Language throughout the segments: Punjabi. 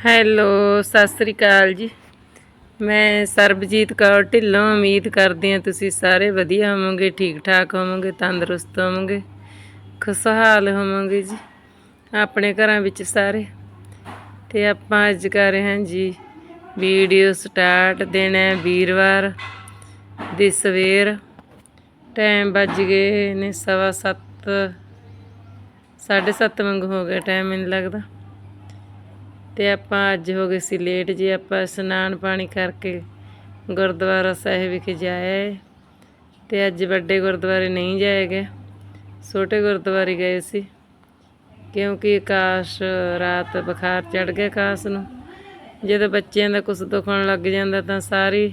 ਹੈਲੋ, ਸਤਿ ਸ੍ਰੀ ਅਕਾਲ ਜੀ। ਮੈਂ ਸਰਬਜੀਤ ਕੌਰ ਢਿੱਲੋਂ ਉਮੀਦ ਕਰਦੀ ਹਾਂ ਤੁਸੀਂ ਸਾਰੇ ਵਧੀਆ ਹੋਵੋਗੇ ਠੀਕ ਠਾਕ ਹੋਵੋਗੇ, ਤੰਦਰੁਸਤ ਹੋਵੋਗੇ, ਖੁਸ਼ਹਾਲ ਹੋਵੋਗੇ ਜੀ, ਆਪਣੇ ਘਰਾਂ ਵਿੱਚ ਸਾਰੇ। ਤੇ ਆਪਾਂ ਅੱਜ ਕਰ ਰਹੇ ਹਾਂ ਜੀ, ਵੀਡੀਓ ਸਟਾਰਟ, ਦਿਨ ਹੈ ਵੀਰਵਾਰ ਦੀ ਸਵੇਰ। ਟਾਈਮ ਵੱਜ ਗਏ ਨੇ ਸਵਾ ਸੱਤ, ਸਾਢੇ ਸੱਤ ਵਾਂਗੂ ਹੋ ਗਿਆ ਟਾਈਮ ਮੈਨੂੰ ਲੱਗਦਾ। ਤੇ ਆਪਾਂ ਅੱਜ ਹੋ ਗਏ ਸੀ ਲੇਟ ਜੀ, ਆਪਾਂ ਇਸ਼ਨਾਨ ਪਾਣੀ ਕਰਕੇ ਗੁਰਦੁਆਰਾ ਸਾਹਿਬ ਵਿਖੇ ਜਾਏ ਤੇ ਅੱਜ ਵੱਡੇ ਗੁਰਦੁਆਰੇ ਨਹੀਂ ਜਾਏ ਗਏ ਛੋਟੇ ਗੁਰਦੁਆਰੇ ਗਏ ਸੀ। ਕਿਉਂਕਿ ਆਕਾਸ਼ ਰਾਤ ਬੁਖਾਰ ਚੜ ਗਿਆ ਆਕਾਸ਼ ਨੂੰ। ਜਦੋਂ ਬੱਚਿਆਂ ਦਾ ਕੁਝ ਦੁਖਣ ਲੱਗ ਜਾਂਦਾ ਤਾਂ ਸਾਰੇ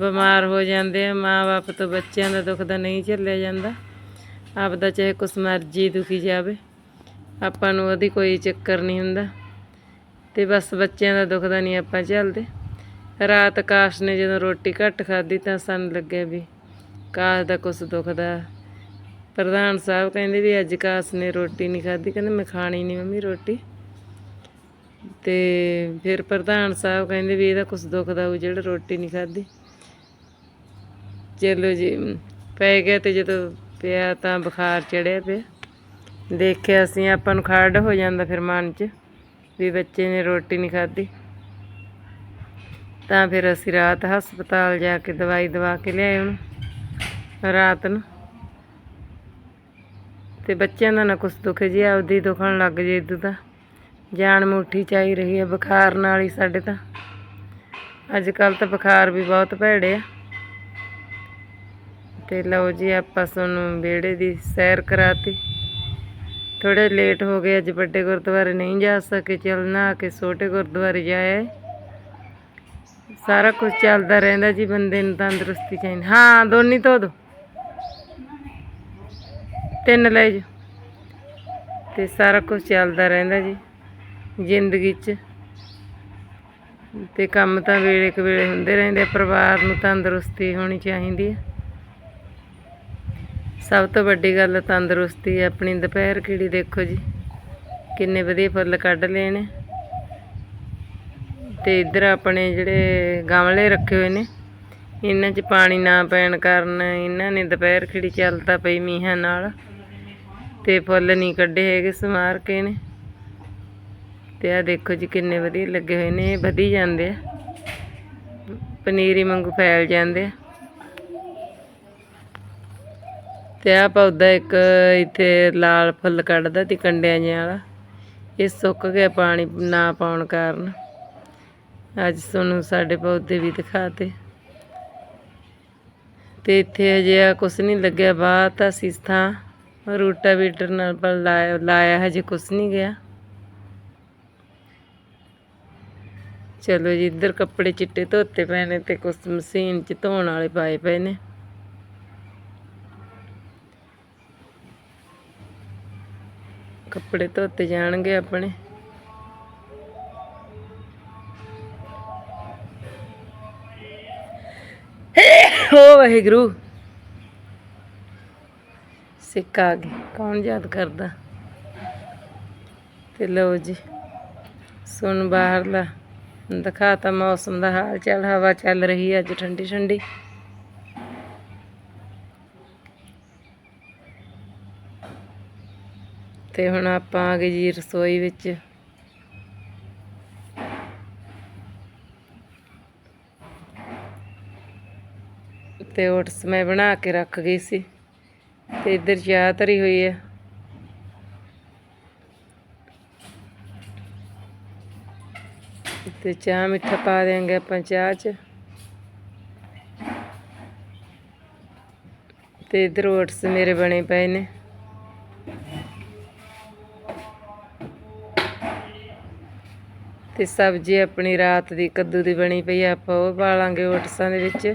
ਬਿਮਾਰ ਹੋ ਜਾਂਦੇ ਆ। ਮਾਂ-ਬਾਪ ਤੋਂ ਬੱਚਿਆਂ ਦਾ ਦੁੱਖ ਦਾ ਨਹੀਂ ਝੱਲਿਆ ਜਾਂਦਾ। ਆਪਦਾ ਚਾਹੇ ਕੁਛ ਮਰਜ਼ੀ ਦੁਖੀ ਜਾਵੇ। ਆਪਾਂ ਨੂੰ ਉਹਦੀ ਕੋਈ ਚੱਕਰ ਨਹੀਂ ਹੁੰਦਾ। ਤੇ ਬਸ ਬੱਚਿਆਂ ਦਾ ਦੁੱਖ ਦਾ ਨਹੀਂ ਆਪਾਂ ਝੱਲਦੇ। ਰਾਤ ਕਾਸ ਨੇ ਜਦੋਂ ਰੋਟੀ ਘੱਟ ਖਾਧੀ ਤਾਂ ਸਾਨੂੰ ਲੱਗਿਆ ਵੀ ਕਾਸ਼ ਦਾ ਕੁਛ ਦੁਖਦਾ ਪ੍ਰਧਾਨ ਸਾਹਿਬ ਕਹਿੰਦੇ ਵੀ ਅੱਜ ਕਾਸ ਨੇ ਰੋਟੀ ਨਹੀਂ ਖਾਧੀ, ਕਹਿੰਦੇ ਮੈਂ ਖਾਣੀ ਨਹੀਂ ਮੰਮੀ ਰੋਟੀ। ਤੇ ਫਿਰ ਪ੍ਰਧਾਨ ਸਾਹਿਬ ਕਹਿੰਦੇ ਵੀ ਇਹਦਾ ਕੁਛ ਦੁਖਦਾ ਉਹ ਜਿਹੜਾ ਰੋਟੀ ਨਹੀਂ ਖਾਧੀ। ਚਲੋ ਜੀ, ਪੈ ਗਿਆ ਤੇ ਜਦੋਂ ਪਿਆ ਤਾਂ ਬੁਖਾਰ ਚੜਿਆ ਪਿਆ। ਦੇਖਿਆ ਅਸੀਂ ਆਪਾਂ ਨੂੰ ਖੜ ਹੋ ਜਾਂਦਾ ਫਿਰ ਮਨ 'ਚ। ਵੀ ਬੱਚੇ ਨੇ ਰੋਟੀ ਨਹੀਂ ਖਾਧੀ। ਤਾਂ ਫਿਰ ਅਸੀਂ ਰਾਤ ਹਸਪਤਾਲ ਜਾ ਕੇ ਦਵਾਈ ਦਵਾ ਕੇ ਲਿਆਏ ਉਹਨੂੰ, ਰਾਤ ਨੂੰ। ਤੇ ਬੱਚਿਆਂ ਦਾ ਨਾ ਕੁਛ ਦੁੱਖ ਜੀ, ਆਪਦੀ ਦੁਖਣ ਲੱਗ ਜੇ ਇਦੋਂ ਤਾਂ। ਜਾਨ ਮੁੱਠੀ ਚਾਈ ਰਹੀ ਹੈ ਬੁਖਾਰ ਨਾਲ ਹੀ ਸਾਡੇ ਤਾਂ। ਅੱਜ ਕੱਲ ਤਾਂ ਬੁਖਾਰ ਵੀ ਬਹੁਤ ਭੈੜੇ ਆ। ਤੇ ਲਓ ਜੀ, ਆਪਾਂ ਤੁਹਾਨੂੰ ਵਿਹੜੇ ਦੀ ਸੈਰ ਕਰਾਤੀ। ਥੋੜੇ ਲੇਟ ਹੋ ਗਏ, ਅੱਜ ਵੱਡੇ ਗੁਰਦੁਆਰੇ ਨਹੀਂ ਜਾ ਸਕੇ ਚੱਲਣਾ ਕਿ ਛੋਟੇ ਗੁਰਦੁਆਰੇ ਜਾਏ। ਸਾਰਾ ਕੁਝ ਚੱਲਦਾ ਰਹਿੰਦਾ ਜੀ, ਬੰਦੇ ਨੂੰ ਤੰਦਰੁਸਤੀ ਚਾਹੀਦੀ। ਹਾਂ, ਦੋਨੀ ਧੋ ਦੋ। ਤਿੰਨ ਲੈ ਜਾ ਤੇ ਸਾਰਾ ਕੁਝ ਚੱਲਦਾ ਰਹਿੰਦਾ ਜੀ, ਜ਼ਿੰਦਗੀ 'ਚ। ਤੇ ਕੰਮ ਤਾਂ ਵੇਲੇ ਕੁ ਵੇਲੇ ਹੁੰਦੇ ਰਹਿੰਦੇ ਪਰਿਵਾਰ ਨੂੰ ਤੰਦਰੁਸਤੀ ਹੋਣੀ ਚਾਹੀਦੀ ਹੈ ਸਭ ਤੋਂ ਵੱਡੀ ਗੱਲ ਤੰਦਰੁਸਤੀ ਆਪਣੀ ਦੁਪਹਿਰ ਖਿੜੀ ਦੇਖੋ ਜੀ। ਕਿੰਨੇ ਵਧੀਆ ਫੁੱਲ ਕੱਢ ਲਏ ਨੇ। ਤੇ ਇੱਧਰ ਆਪਣੇ ਜਿਹੜੇ ਗਮਲੇ ਰੱਖੇ ਹੋਏ ਨੇ, ਇਹਨਾਂ 'ਚ ਪਾਣੀ ਨਾ ਪੈਣ ਕਾਰਨ ਇਹਨਾਂ ਨੇ ਦੁਪਹਿਰ ਖਿੜੀ ਚੱਲਦਾ ਪਈ ਮੀਂਹਾਂ ਨਾਲ। ਤੇ ਫੁੱਲ ਨਹੀਂ ਕੱਢੇ ਹੈਗੇ, ਸਮਾਰ ਕੇ ਨੇ। ਤੇ ਆ ਦੇਖੋ ਜੀ ਕਿੰਨੇ ਵਧੀਆ ਲੱਗੇ ਹੋਏ ਨੇ, ਇਹ ਵਧੀ ਜਾਂਦੇ ਆ। ਪਨੀਰੀ ਵਾਂਗੂ ਫੈਲ ਜਾਂਦੇ ਆ। ਤੇ ਆ ਪੌਦਾ ਇੱਕ ਇੱਥੇ ਲਾਲ ਫੁੱਲ ਕੱਢਦਾ ਤੀ ਕੰਡਿਆਂ ਜਿਹਾ ਵਾਲਾ। ਇਹ ਸੁੱਕ ਗਿਆ ਪਾਣੀ ਨਾ ਪਾਉਣ ਕਾਰਨ। ਅੱਜ ਤੁਹਾਨੂੰ ਸਾਡੇ ਪੌਦੇ ਵੀ ਦਿਖਾਤੇ। ਤੇ ਇੱਥੇ ਹਜੇ ਆ ਕੁਛ ਨਹੀਂ ਲੱਗਿਆ, ਬਾਹਰ ਤਾਂ ਸਿਸਥਾਂ ਰੂਟਾਵੀਟਰ ਨਾਲ ਪਰ ਲਾਇਆ ਲਾਇਆ ਹਜੇ ਕੁਛ ਨਹੀਂ ਗਿਆ। ਚਲੋ ਜੀ, ਇੱਧਰ ਕੱਪੜੇ ਚਿੱਟੇ ਧੋਤੇ ਪਏ ਨੇ ਤੇ ਕੁਛ ਮਸ਼ੀਨ 'ਚ ਧੋਣ ਵਾਲੇ ਪਾਏ ਪਏ ਨੇ। ਕੱਪੜੇ ਧੋਤੇ ਜਾਣਗੇ ਆਪਣੇ। ਓ ਵਾਹਿਗੁਰੂ। ਸਿੱਕ ਆ ਗਏ। ਕੌਣ ਯਾਦ ਕਰਦਾ? ਤੇ ਲਓ ਜੀ, ਸੁਣ ਬਾਹਰਲਾ। ਦਿਖਾਤਾ ਮੌਸਮ ਦਾ ਹਾਲ ਚਾਲ ਹਵਾ ਚੱਲ ਰਹੀ ਹੈ ਅੱਜ ਠੰਡੀ ਠੰਡੀ ਤੇ ਹੁਣ ਆਪਾਂ ਆ ਗਏ ਜੀ ਰਸੋਈ ਵਿੱਚ। ਤੇ ਓਟਸ ਮੈਂ ਬਣਾ ਕੇ ਰੱਖ ਗਈ ਸੀ। ਤੇ ਇੱਧਰ ਚਾਹ ਧਰੀ ਹੋਈ ਹੈ। ਤੇ ਚਾਹ ਮਿੱਠਾ ਪਾ ਦੇਾਂਗੇ ਆਪਾਂ ਚਾਹ 'ਚ। ਤੇ ਇੱਧਰ ਓਟਸ ਮੇਰੇ ਬਣੇ ਪਏ ਨੇ। ਤੇ ਸਬਜ਼ੀ ਆਪਣੀ ਰਾਤ ਦੀ ਕੱਦੂ ਦੀ ਬਣੀ ਪਈ ਆ, ਆਪਾਂ ਉਹ ਪਾ ਲਾਂਗੇ ਓਟਸਾਂ ਦੇ ਵਿੱਚ।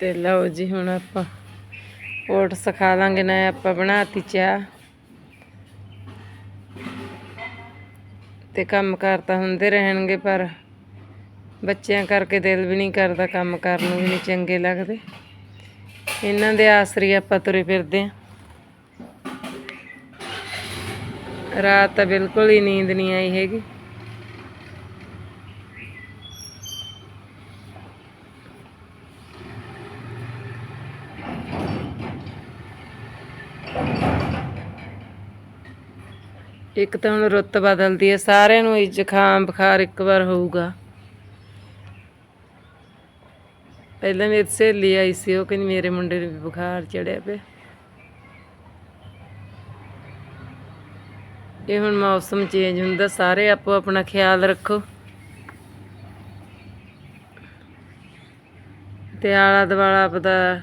ਤੇ ਲਓ ਜੀ ਹੁਣ ਆਪਾਂ ਓਟ ਸਿਖਾ ਲਾਂਗੇ, ਨਾ ਆਪਾਂ ਬਣਾਤੀ ਚਾਹ। ਤੇ ਕੰਮ ਕਾਰ ਤਾਂ ਹੁੰਦੇ ਰਹਿਣਗੇ, ਪਰ ਬੱਚਿਆਂ ਕਰਕੇ ਦਿਲ ਵੀ ਨਹੀਂ ਕਰਦਾ ਕੰਮ ਕਰਨ ਨੂੰ, ਵੀ ਨਹੀਂ ਚੰਗੇ ਲੱਗਦੇ। ਇਹਨਾਂ ਦੇ ਆਸਰੇ ਆਪਾਂ ਤੁਰੇ ਫਿਰਦੇ ਆਂ। ਰਾਤ ਤਾਂ ਬਿਲਕੁਲ ਹੀ ਨੀਂਦ ਨਹੀਂ ਆਈ ਹੈਗੀ। ਇੱਕ ਤਾਂ ਹੁਣ ਰੁੱਤ ਬਦਲਦੀ ਹੈ, ਸਾਰਿਆਂ ਨੂੰ ਹੀ ਜ਼ੁਕਾਮ ਬੁਖਾਰ ਇੱਕ ਵਾਰ ਹੋਊਗਾ। ਪਹਿਲਾਂ ਮੇਰੀ ਸਹੇਲੀ ਆਈ ਸੀ, ਉਹ ਕਹਿੰਦੀ ਮੇਰੇ ਮੁੰਡੇ ਨੂੰ ਵੀ ਬੁਖਾਰ ਚੜਿਆ ਪਿਆ। ਇਹ ਹੁਣ ਮੌਸਮ ਚੇਂਜ ਹੁੰਦਾ, ਸਾਰੇ ਆਪੋ ਆਪਣਾ ਖਿਆਲ ਰੱਖੋ। ਤੇ ਆਲਾ ਦੁਆਲਾ ਆਪਦਾ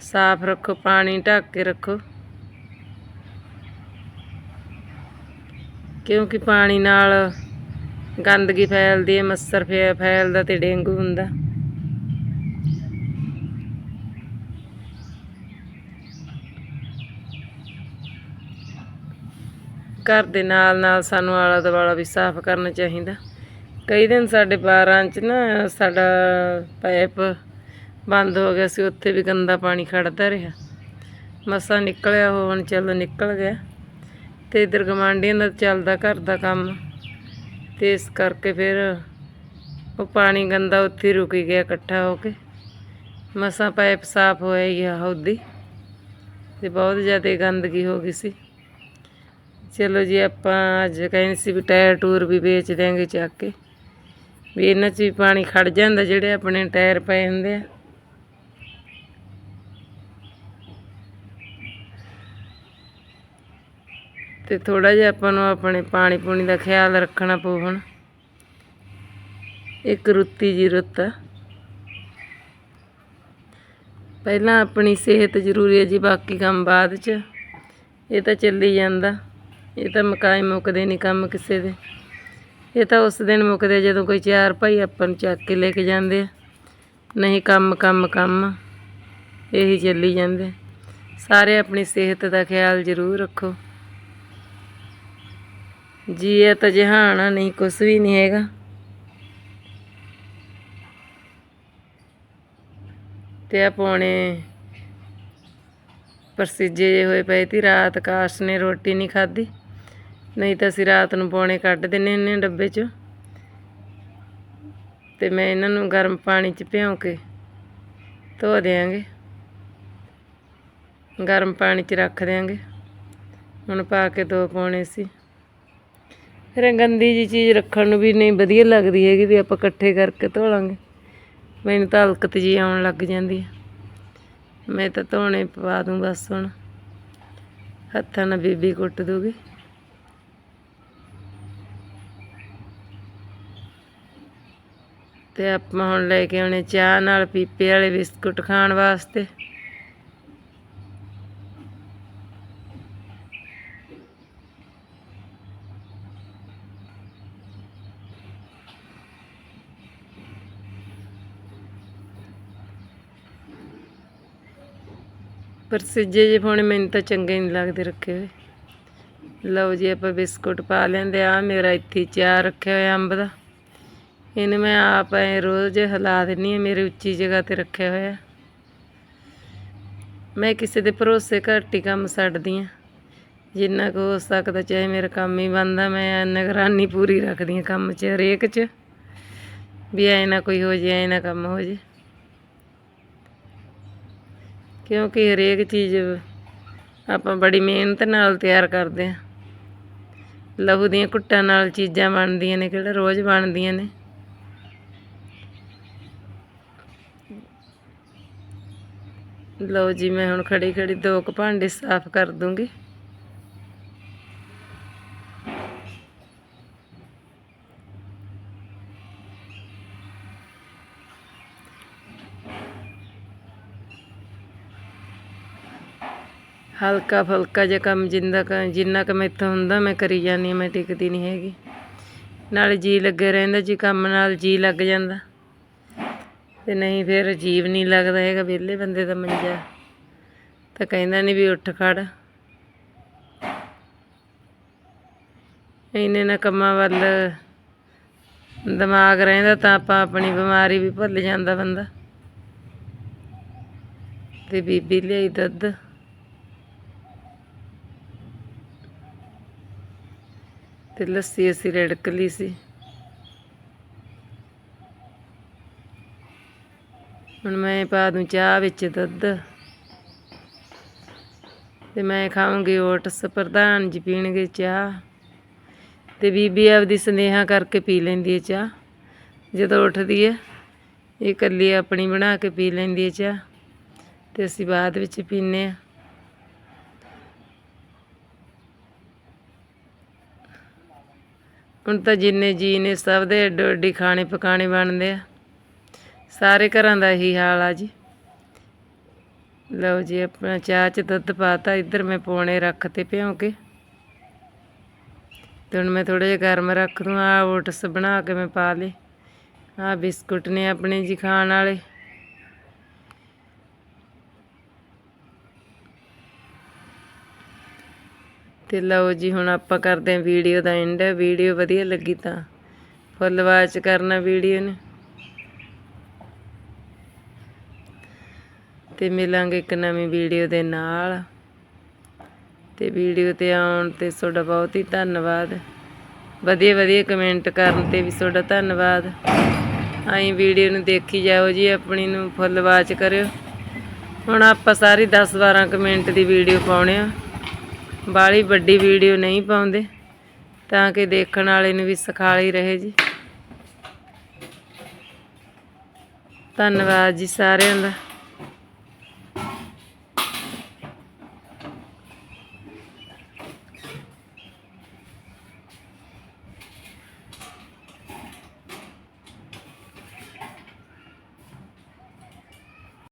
ਸਾਫ਼ ਰੱਖੋ, ਪਾਣੀ ਢੱਕ ਕੇ ਰੱਖੋ। ਕਿਉਂਕਿ ਪਾਣੀ ਨਾਲ ਗੰਦਗੀ ਫੈਲਦੀ ਹੈ ਮੱਛਰ ਫੈ- ਫੈਲਦਾ ਤੇ ਡੇਂਗੂ ਹੁੰਦਾ। ਘਰ ਦੇ ਨਾਲ ਨਾਲ ਸਾਨੂੰ ਆਲਾ ਦੁਆਲਾ ਵੀ ਸਾਫ਼ ਕਰਨਾ ਚਾਹੀਦਾ। ਕਈ ਦਿਨ ਸਾਡੇ ਬਾਰਾਂ ਚ ਨਾ ਸਾਡਾ ਪਾਈਪ ਬੰਦ ਹੋ ਗਿਆ ਸੀ, ਉੱਥੇ ਵੀ ਗੰਦਾ ਪਾਣੀ ਖੜਦਾ ਰਿਹਾ। ਮਸਾਂ ਨਿਕਲਿਆ ਹੋਣ ਚਲੋ ਨਿਕਲ ਗਿਆ। ਤੇ ਇਧਰ ਗਵਾਂਢੀਆਂ ਦਾ ਚੱਲਦਾ ਘਰ ਦਾ ਕੰਮ। ਤੇ ਇਸ ਕਰਕੇ ਫਿਰ ਉਹ ਪਾਣੀ ਗੰਦਾ ਉੱਥੇ ਹੀ ਰੁਕ ਗਿਆ ਇਕੱਠਾ ਹੋ ਕੇ। ਮਸਾਂ ਪਾਈਪ ਸਾਫ਼ ਹੋਇਆ ਹੀ ਆ ਉਹਦੀ ਤੇ ਬਹੁਤ ਜ਼ਿਆਦਾ ਗੰਦਗੀ ਹੋ ਗਈ ਸੀ। ਚਲੋ ਜੀ, ਆਪਾਂ ਅੱਜ ਕਹਿੰਦੇ ਸੀ ਵੀ ਟਾਇਰ ਟੂਰ ਵੀ ਵੇਚ ਦਿਆਂਗੇ ਚੱਕ ਕੇ। ਵੀ ਇਹਨਾਂ 'ਚ ਵੀ ਪਾਣੀ ਖੜ ਜਾਂਦਾ ਜਿਹੜੇ ਆਪਣੇ ਟਾਇਰ ਪਏ ਹੁੰਦੇ ਆ। ਤੇ ਥੋੜਾ ਜਿਹਾ ਆਪਾਂ ਨੂੰ ਆਪਣੇ ਪਾਣੀ ਪੂਣੀ ਦਾ ਖਿਆਲ ਰੱਖਣਾ ਪਊ ਹੁਣ। ਇੱਕ ਰੁੱਤੀ ਜੀ ਰੁੱਤ। ਆ ਪਹਿਲਾਂ ਆਪਣੀ ਸਿਹਤ ਜ਼ਰੂਰੀ ਹੈ ਜੀ, ਬਾਕੀ ਕੰਮ ਬਾਅਦ 'ਚ। ਇਹ ਤਾਂ ਚੱਲੀ ਜਾਂਦਾ। ਇਹ ਤਾਂ ਮਕਾਈ ਮੁੱਕਦੇ ਨਹੀਂ ਕੰਮ ਕਿਸੇ ਦੇ। ਇਹ ਤਾਂ ਉਸ ਦਿਨ ਮੁੱਕਦੇ ਜਦੋਂ ਕੋਈ ਚਾਰ ਭਾਈ ਆਪਾਂ ਨੂੰ ਚੱਕ ਕੇ ਲੈ ਕੇ ਜਾਂਦੇ ਆ। ਨਹੀਂ ਕੰਮ ਕੰਮ ਕੰਮ। ਇਹੀ ਚੱਲੀ ਜਾਂਦੇ। ਸਾਰੇ ਆਪਣੀ ਸਿਹਤ ਦਾ ਖਿਆਲ ਜ਼ਰੂਰ ਰੱਖੋ। ਜੀ ਇਹ ਤਾਂ ਜਹਾਨ ਨਹੀਂ, ਕੁਛ ਵੀ ਨਹੀਂ ਹੈਗਾ। ਤੇ ਆ ਪੌਣੇ ਪਰਸੀਜੇ ਜਿਹੇ ਹੋਏ ਪਏ ਤੀ ਰਾਤ ਕਾਸ਼ ਨੇ ਰੋਟੀ ਨਹੀਂ ਖਾਧੀ। ਨਹੀਂ ਤਾਂ ਅਸੀਂ ਰਾਤ ਨੂੰ ਪੌਣੇ ਕੱਢ ਦਿੰਨੇ ਹੁੰਨੇ ਡੱਬੇ 'ਚ। ਤੇ ਮੈਂ ਇਹਨਾਂ ਨੂੰ ਗਰਮ ਪਾਣੀ 'ਚ ਭਿਉਂ ਕੇ ਧੋ ਦਿਆਂਗੇ। ਗਰਮ ਪਾਣੀ 'ਚ ਰੱਖ ਦਿਆਂਗੇ। ਹੁਣ ਪਾ ਕੇ ਦੋ ਪੌਣੇ ਸੀ। ਫਿਰ ਗੰਦੀ ਜੀ ਚੀਜ਼ ਰੱਖਣ ਨੂੰ ਵੀ ਨਹੀਂ ਵਧੀਆ ਲੱਗਦੀ ਹੈਗੀ ਵੀ ਆਪਾਂ ਇਕੱਠੇ ਕਰਕੇ ਧੋ ਲਾਂਗੇ ਮੈਨੂੰ ਤਾਂ ਹਲਕਤ ਜੀ ਆਉਣ ਲੱਗ ਜਾਂਦੀ ਹੈ ਮੈਂ ਤਾਂ ਧੋਣੇ ਪਵਾ ਦੂੰ ਬਸ ਹੁਣ। ਹੱਥਾਂ ਨਾਲ ਬੀਬੀ ਕੁੱਟ ਦੂਗੀ। ਤੇ ਆਪਾਂ ਹੁਣ ਲੈ ਕੇ ਆਉਣੇ ਚਾਹ ਨਾਲ ਪੀਪੇ ਵਾਲੇ ਬਿਸਕੁਟ ਖਾਣ ਵਾਸਤੇ। ਪਰ ਸਿੱਜੇ ਜੇ ਪਾਉਣੇ ਮੈਨੂੰ ਤਾਂ ਚੰਗੇ ਨਹੀਂ ਲੱਗਦੇ ਰੱਖੇ ਹੋਏ। ਲਓ ਜੀ, ਆਪਾਂ ਬਿਸਕੁਟ ਪਾ ਲੈਂਦੇ ਆ ਮੇਰਾ ਇੱਥੇ ਚਾਹ ਰੱਖਿਆ ਹੋਇਆ ਅੰਬ ਦਾ। ਇਹਨੂੰ ਮੈਂ ਆਪ ਐ ਰੋਜ਼ ਹਿਲਾ ਦਿੰਨੀ ਆ ਮੇਰੇ ਉੱਚੀ ਜਗ੍ਹਾ ਤੇ ਰੱਖਿਆ ਹੋਇਆ। ਮੈਂ ਕਿਸੇ ਦੇ ਭਰੋਸੇ ਘੱਟ ਹੀ ਕੰਮ ਛੱਡਦੀ ਆ ਜਿੰਨਾ ਕੁ ਹੋ ਸਕਦਾ, ਚਾਹੇ ਮੇਰਾ ਕੰਮ ਹੀ ਬੰਦਾ ਮੈਂ ਨਿਗਰਾਨੀ ਪੂਰੀ ਰੱਖਦੀ ਆ ਕੰਮ 'ਚ, ਹਰੇਕ 'ਚ। ਵੀ ਐ ਨਾ ਕੋਈ ਹੋ ਜੇ, ਐ ਨਾ ਕੰਮ ਹੋ ਜੇ। ਕਿਉਂਕਿ ਹਰੇਕ ਚੀਜ਼ ਆਪਾਂ ਬੜੀ ਮਿਹਨਤ ਨਾਲ ਤਿਆਰ ਕਰਦੇ ਆ ਲਹੂ ਦੀਆਂ ਕੁੱਟਾਂ ਨਾਲ ਚੀਜ਼ਾਂ ਬਣਦੀਆਂ ਨੇ, ਕਿਹੜਾ ਰੋਜ਼ ਬਣਦੀਆਂ ਨੇ। ਲਓ ਜੀ, ਮੈਂ ਹੁਣ ਖੜੀ ਖੜੀ ਦੋ ਕੁ ਭਾਂਡੇ ਸਾਫ਼ ਕਰ ਦੂੰਗੀ। ਹਲਕਾ ਫੁਲਕਾ ਜਿਹਾ ਕੰਮ ਜਿੰਦਾ ਕ, ਜਿੰਨਾ ਕੁ ਮੈਥੋਂ ਹੁੰਦਾ, ਮੈਂ ਕਰੀ ਜਾਂਦੀ ਹਾਂ, ਮੈਂ ਟਿਕਦੀ ਨਹੀਂ ਹੈਗੀ। ਨਾਲੇ ਜੀ ਲੱਗੇ ਰਹਿੰਦਾ, ਜੀ ਕੰਮ ਨਾਲ ਜੀ ਲੱਗ ਜਾਂਦਾ, ਤੇ ਨਹੀਂ ਫਿਰ ਜੀਵ ਨਹੀਂ ਲੱਗਦਾ ਹੈਗਾ, ਵਿਹਲੇ ਬੰਦੇ ਦਾ ਮੰਜਾ। ਤਾਂ ਕਹਿੰਦਾ ਨਹੀਂ ਵੀ ਉੱਠ ਖੜ। ਇੰਨੇ ਨਾ ਕੰਮਾਂ ਵੱਲ ਦਿਮਾਗ ਰਹਿੰਦਾ, ਤਾਂ ਆਪਾਂ ਆਪਣੀ ਬਿਮਾਰੀ ਵੀ ਭੁੱਲ ਜਾਂਦਾ ਬੰਦਾ। ਤੇ ਬੀਬੀ ਲਿਆਈ ਦੁੱਧ। ਤੇ ਲੱਸੀ ਅਸੀਂ ਰੜਕ ਲਈ ਸੀ। ਹੁਣ ਮੈਂ ਪਾ ਦੂੰ ਚਾਹ ਵਿੱਚ ਦੁੱਧ। ਤੇ ਮੈਂ ਖਾਵਾਂਗੀ ਓਟਸ, ਪ੍ਰਧਾਨ ਜੀ ਪੀਣਗੇ ਚਾਹ। ਤੇ ਬੀਬੀ ਆਪਦੀ ਸੰਦੇਹਾ ਕਰਕੇ ਪੀ ਲੈਂਦੀ ਹੈ ਚਾਹ। ਜਦੋਂ ਉੱਠਦੀ ਹੈ ਇਹ ਇਕੱਲੀ ਆਪਣੀ ਬਣਾ ਕੇ ਪੀ ਲੈਂਦੀ ਹੈ ਚਾਹ। ਤੇ ਅਸੀਂ ਬਾਅਦ ਵਿੱਚ ਪੀਨੇ ਆ। ਹੁਣ ਤਾਂ ਜਿੰਨੇ ਜੀ ਨੇ ਸਭ ਦੇ ਅੱਡੋ ਅੱਡੀ ਖਾਣੇ ਪਕਾਣੇ ਬਣਦੇ ਆ। ਸਾਰੇ ਘਰਾਂ ਦਾ ਇਹੀ ਹਾਲ ਆ ਜੀ। ਲਓ ਜੀ, ਆਪਣਾ ਚਾਹ ਚ ਦੁੱਧ ਪਾਤਾ, ਇੱਧਰ ਮੈਂ ਪੌਣੇ ਰੱਖ ਤੇ ਭਿਉਂ ਕੇ ਤੇ ਹੁਣ ਮੈਂ ਥੋੜੇ ਜਿਹਾ ਗਰਮ ਰੱਖ ਦੂੰ ਆ ਓਟਸ ਬਣਾ ਕੇ ਮੈਂ ਪਾ ਲੇ ਆ ਬਿਸਕੁਟ ਨੇ ਆਪਣੇ ਜੀ ਖਾਣ ਵਾਲੇ। ਤੇ ਲਓ ਜੀ, ਹੁਣ ਆਪਾਂ ਕਰਦੇ ਆਂ ਵੀਡੀਓ ਦਾ ਐਂਡ ਵੀਡੀਓ ਵਧੀਆ ਲੱਗੀ ਤਾਂ। ਫੁੱਲ ਵਾਚ ਕਰਨਾ ਵੀਡੀਓ ਨੂੰ। ਤੇ ਮਿਲਾਂਗੇ ਇੱਕ ਨਵੀਂ ਵੀਡੀਓ ਦੇ ਨਾਲ। ਤੇ ਵੀਡੀਓ ਤੇ ਆਉਣ ਤੇ ਤੁਹਾਡਾ ਬਹੁਤ ਹੀ ਧੰਨਵਾਦ। ਵਧੀਆ ਵਧੀਆ ਕਮੈਂਟ ਕਰਨ ਤੇ ਵੀ ਤੁਹਾਡਾ ਧੰਨਵਾਦ। ਆਈ ਵੀਡੀਓ ਨੂੰ ਦੇਖੀ ਜਾਓ ਜੀ, ਆਪਣੀ ਨੂੰ ਫੁੱਲ ਵਾਚ ਕਰਿਓ। ਹੁਣ ਆਪਾਂ ਸਾਰੀ 10 12 ਕਮੈਂਟ ਦੀ ਵੀਡੀਓ ਪਾਉਣੇ ਆ। ਬਾਲੀ ਵੱਡੀ ਵੀਡੀਓ ਨਹੀਂ ਪਾਉਂਦੇ, ਤਾਂ ਕਿ ਦੇਖਣ ਵਾਲੇ ਨੂੰ ਵੀ ਸਿਖਾਲੀ ਰਹੇ ਜੀ। ਧੰਨਵਾਦ ਜੀ ਸਾਰਿਆਂ ਦਾ।